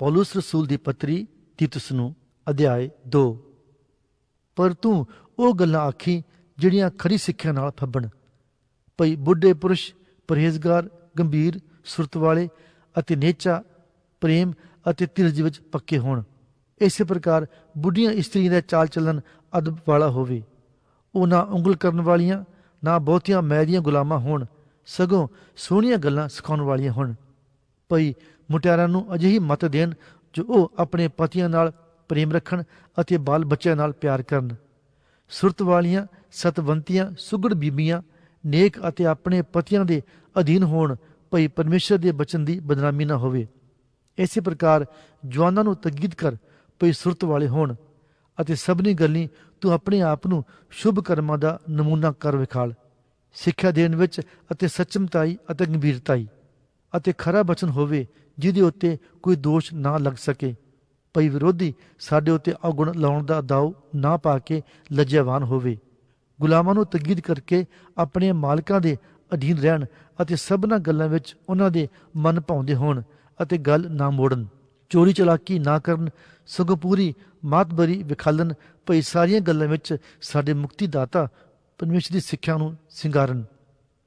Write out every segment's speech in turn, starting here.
ਪੌਲਸ ਰਸੂਲ ਦੀ ਪੱਤਰੀ ਤਿਤਸ ਨੂੰ ਅਧਿਆਇ 2 ਪਰ ਤੂੰ ਉਹ ਗੱਲਾਂ ਆਖੀ ਜਿਹੜੀਆਂ ਖਰੀ ਸਿੱਖਿਆ ਨਾਲ ਫੱਬਣ ਭਈ ਬੁੱਢੇ ਪੁਰਸ਼ ਪਰਹੇਜ਼ਗਾਰ ਗੰਭੀਰ ਸੁਰਤ ਵਾਲੇ ਅਤੇ ਨੇਚਾ ਪ੍ਰੇਮ ਅਤੇ ਧੀਰਜ ਵਿੱਚ ਪੱਕੇ ਹੋਣ ਇਸੇ ਪ੍ਰਕਾਰ ਬੁੱਢੀਆਂ ਇਸਤਰੀਆਂ ਦਾ ਚਾਲ ਚੱਲਣ ਅਦਬ ਵਾਲਾ ਹੋਵੇ ਉਹ ਨਾ ਉਂਗਲ ਕਰਨ ਵਾਲੀਆਂ ਨਾ ਬਹੁਤੀਆਂ ਮੈਦੀਆਂ ਗੁਲਾਮਾਂ ਹੋਣ ਸਗੋਂ ਸੋਹਣੀਆਂ ਗੱਲਾਂ ਸਿਖਾਉਣ ਵਾਲੀਆਂ ਹੋਣ ਭਈ ਮੁਟਿਆਰਾਂ ਨੂੰ ਅਜਿਹੀ ਮਤ ਦੇਣ ਜੋ ਉਹ ਆਪਣੇ ਪਤੀਆਂ ਨਾਲ ਪ੍ਰੇਮ ਰੱਖਣ ਅਤੇ ਬਾਲ ਬੱਚਿਆਂ ਨਾਲ ਪਿਆਰ ਕਰਨ। ਸੁਰਤ ਵਾਲੀਆਂ, ਸਤਵੰਤੀਆਂ, ਸੁਗੜ ਬੀਬੀਆਂ, ਨੇਕ ਅਤੇ ਆਪਣੇ ਪਤੀਆਂ ਦੇ ਅਧੀਨ ਹੋਣ ਭਈ ਪਰਮੇਸ਼ਰ ਦੇ ਬਚਨ ਦੀ ਬਦਨਾਮੀ ਨਾ ਹੋਵੇ। ਇਸੇ ਪ੍ਰਕਾਰ ਜਵਾਨਾਂ ਨੂੰ ਤਕੀਦ ਕਰ ਭਈ ਸੁਰਤ ਵਾਲੇ ਹੋਣ ਅਤੇ ਸਭਨੀ ਗੱਲੀ ਤੂੰ ਆਪਣੇ ਆਪ ਨੂੰ ਸ਼ੁਭ ਕਰਮਾਂ ਦਾ ਨਮੂਨਾ ਕਰ ਵਿਖਾਲ। ਸਿੱਖਿਆ ਦੇਣ ਵਿੱਚ ਅਤੇ ਸੱਚਮਤਾਈ ਅਤੇ ਗੰਭੀਰਤਾਈ। ਅਤੇ ਖਰਾ ਬਚਨ ਹੋਵੇ, ਜਿਹਦੇ ਉੱਤੇ ਕੋਈ ਦੋਸ਼ ਨਾ ਲੱਗ ਸਕੇ। ਭਈ ਵਿਰੋਧੀ ਸਾਡੇ ਉੱਤੇ ਔਗਣ ਲਾਉਣ ਦਾ ਦਾਉ ਨਾ ਪਾ ਕੇ ਲੱਜਿਆਵਾਨ ਹੋਵੇ। ਗੁਲਾਮਾਂ ਨੂੰ ਤਕੀਦ ਕਰਕੇ ਆਪਣੇ ਮਾਲਕਾਂ ਦੇ ਅਧੀਨ ਰਹਿਣ ਅਤੇ ਸਭਨਾ ਗੱਲਾਂ ਵਿੱਚ ਉਹਨਾਂ ਦੇ ਮਨ ਭਾਉਂਦੇ ਹੋਣ ਅਤੇ ਗੱਲ ਨਾ ਮੋੜਨ। ਚੋਰੀ ਚਲਾਕੀ ਨਾ ਕਰਨ, ਸਗੋਂ ਪੂਰੀ ਮਾਤਬਰੀ ਵਿਖਾਲਨ, ਭਈ ਸਾਰੀਆਂ ਗੱਲਾਂ ਵਿੱਚ ਸਾਡੇ ਮੁਕਤੀ ਦਾਤਾ ਪਰਮੇਸ਼ਰ ਦੀ ਸਿੱਖਿਆ ਨੂੰ ਸਿੰਗਾਰਨ।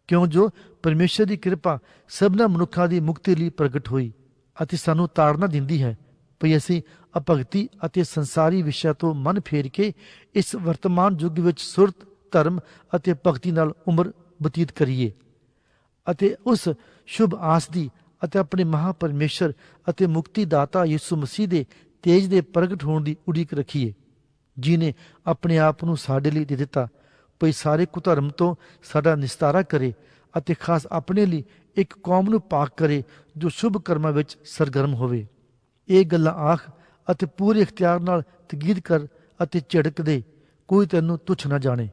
ਕਿਉਂ ਜੋ ਪਰਮੇਸ਼ਰ ਦੀ ਕਿਰਪਾ ਸਭਨਾ ਮਨੁੱਖਾਂ ਦੀ ਮੁਕਤੀ ਲਈ ਪ੍ਰਗਟ ਹੋਈ ਅਤੇ ਸਾਨੂੰ ਤਾੜਨਾ ਦਿੰਦੀ ਹੈ। ਭਈ ਅਸੀਂ ਅਭਗਤੀ ਅਤੇ ਸੰਸਾਰੀ ਵਿਸ਼ਿਆਂ ਤੋਂ ਮਨ ਫੇਰ ਕੇ ਇਸ ਵਰਤਮਾਨ ਯੁੱਗ ਵਿੱਚ ਸੁਰਤ, ਧਰਮ ਅਤੇ ਭਗਤੀ ਨਾਲ ਉਮਰ ਬਤੀਤ ਕਰੀਏ ਅਤੇ ਉਸ ਸ਼ੁਭ ਆਸ ਦੀ ਅਤੇ ਆਪਣੇ ਮਹਾ ਪਰਮੇਸ਼ਰ ਅਤੇ ਮੁਕਤੀ ਦਾਤਾ ਯਿਸੂ ਮਸੀਹ ਦੇ ਤੇਜ ਦੇ ਪ੍ਰਗਟ ਹੋਣ ਦੀ ਉਡੀਕ ਰੱਖੀਏ, ਜਿਨੇ ਆਪਣੇ ਆਪ ਨੂੰ ਸਾਡੇ ਲਈ ਦੇ ਦਿੱਤਾ ਭਈ ਸਾਰੇ ਕੁਧਰਮ ਤੋਂ ਸਾਡਾ ਨਿਸਤਾਰਾ ਕਰੇ ਅਤੇ ਖਾਸ ਆਪਣੇ ਲਈ ਇੱਕ ਕੌਮ ਨੂੰ ਪਾਕ ਕਰੇ ਜੋ ਸ਼ੁਭ ਕਰਮਾਂ ਵਿੱਚ ਸਰਗਰਮ ਹੋਵੇ। ਇਹ ਗੱਲਾਂ ਆਖ ਅਤੇ ਪੂਰੇ ਇਖਤਿਆਰ ਨਾਲ ਤਗੀਦ ਕਰ ਅਤੇ ਝਿੜਕ ਦੇ, ਕੋਈ ਤੈਨੂੰ ਤੁੱਛ ਨਾ ਜਾਣੇ।